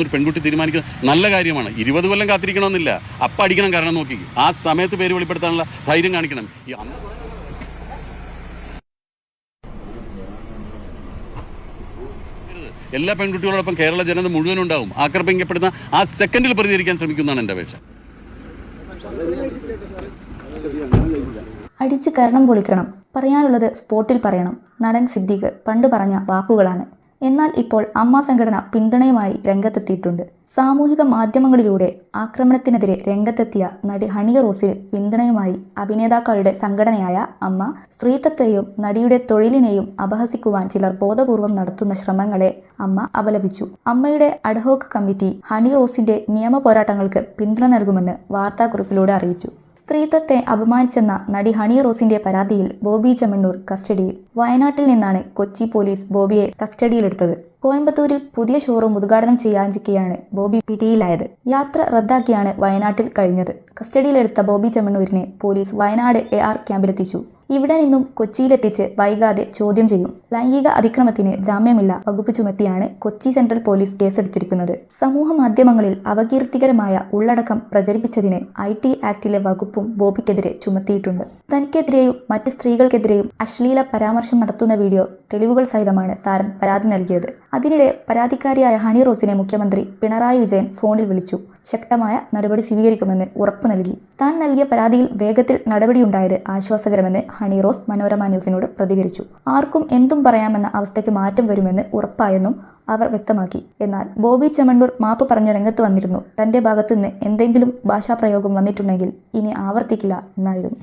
പുറത്തുനിന്ന് ഒരു പെൺകുട്ടി തീരുമാനിക്കുന്നത് നല്ല കാര്യമാണ്. ഇരുപത് കൊല്ലം കാത്തിരിക്കണമെന്നില്ല. അപ്പ അടിക്കണം കാരണം നോക്കി. ആ സമയത്ത് പേര് വെളിപ്പെടുത്താനുള്ള ധൈര്യം കാണിക്കണം. എല്ലാ പെൺകുട്ടികളോടൊപ്പം കേരള ജനത മുഴുവൻ ഉണ്ടാവും. ആക്രമിക്കപ്പെടുന്ന ആ സെക്കൻഡിൽ പ്രതികരിക്കാൻ ശ്രമിക്കുന്നതാണ് എന്റെ അപേക്ഷ. അടിച്ച് കരണം പൊളിക്കണം. പറയാനുള്ളത് സ്പോട്ടിൽ പറയണം. നടൻ സിദ്ദീഖ് പണ്ട് പറഞ്ഞ വാക്കുകളാണ്. എന്നാൽ ഇപ്പോൾ അമ്മ സംഘടന പിന്തുണയുമായി രംഗത്തെത്തിയിട്ടുണ്ട്. സാമൂഹിക മാധ്യമങ്ങളിലൂടെ ആക്രമണത്തിനെതിരെ രംഗത്തെത്തിയ നടി ഹണി റോസിന് പിന്തുണയുമായി അഭിനേതാക്കളുടെ സംഘടനയായ അമ്മ സ്ത്രീത്വത്തെയും നടിയുടെ തൊഴിലിനെയും അപഹസിക്കുവാൻ ചിലർ ബോധപൂർവം നടത്തുന്ന ശ്രമങ്ങളെ അമ്മ അപലപിച്ചു. അമ്മയുടെ അഡ്ഹോക്ക് കമ്മിറ്റി ഹണി റോസിന്റെ നിയമ പോരാട്ടങ്ങൾക്ക് പിന്തുണ നൽകുമെന്ന് വാർത്താക്കുറിപ്പിലൂടെ അറിയിച്ചു. സ്ത്രീത്വത്തെ അപമാനിച്ചെന്ന നടി ഹണി റോസിന്റെ പരാതിയിൽ ബോബി ചെമ്മണ്ണൂർ കസ്റ്റഡിയിൽ. വയനാട്ടിൽ നിന്നാണ് കൊച്ചി പോലീസ് ബോബിയെ കസ്റ്റഡിയിലെടുത്തത്. കോയമ്പത്തൂരിൽ പുതിയ ഷോറൂം ഉദ്ഘാടനം ചെയ്യാനിരിക്കെയാണ് ബോബി പിടിയിലായത്. യാത്ര റദ്ദാക്കിയാണ് വയനാട്ടിൽ കഴിഞ്ഞത്. കസ്റ്റഡിയിലെടുത്ത ബോബി ചെമ്മണ്ണൂരിനെ പോലീസ് വയനാട് എ ആർ ക്യാമ്പിലെത്തിച്ചു. ഇവിടെ നിന്നും കൊച്ചിയിലെത്തിച്ച് വൈകാതെ ചോദ്യം ചെയ്യും. ലൈംഗിക അതിക്രമത്തിന് ജാമ്യമില്ല വകുപ്പ് ചുമത്തിയാണ് കൊച്ചി സെൻട്രൽ പോലീസ് കേസെടുത്തിരിക്കുന്നത്. സമൂഹ മാധ്യമങ്ങളിൽ അപകീർത്തികരമായ ഉള്ളടക്കം പ്രചരിപ്പിച്ചതിന് ഐ ടി ആക്ടിലെ വകുപ്പും ബോബിക്കെതിരെ ചുമത്തിയിട്ടുണ്ട്. തനിക്കെതിരെയും മറ്റ് സ്ത്രീകൾക്കെതിരെയും അശ്ലീല പരാമർശം നടത്തുന്ന വീഡിയോ തെളിവുകൾ സഹിതമാണ് താരം പരാതി നൽകിയത്. അതിനിടെ പരാതിക്കാരിയായ ഹണി റോസിനെ മുഖ്യമന്ത്രി പിണറായി വിജയൻ ഫോണിൽ വിളിച്ചു. ശക്തമായ നടപടി സ്വീകരിക്കുമെന്ന് ഉറപ്പു നൽകി. താൻ നൽകിയ പരാതിയിൽ വേഗത്തിൽ നടപടിയുണ്ടായത് ആശ്വാസകരമെന്ന് ഹണി റോസ് മനോരമ ന്യൂസിനോട് പ്രതികരിച്ചു. ആർക്കും എന്തും പറയാമെന്ന അവസ്ഥയ്ക്ക് മാറ്റം വരുമെന്ന് ഉറപ്പായെന്നും അവർ വ്യക്തമാക്കി. എന്നാൽ ബോബി ചെമ്മണ്ണൂർ മാപ്പ് പറഞ്ഞ രംഗത്ത് വന്നിരുന്നു. തന്റെ ഭാഗത്തുനിന്ന് എന്തെങ്കിലും ഭാഷാപ്രയോഗം വന്നിട്ടുണ്ടെങ്കിൽ ഇനി ആവർത്തിക്കില്ല എന്നായിരുന്നു.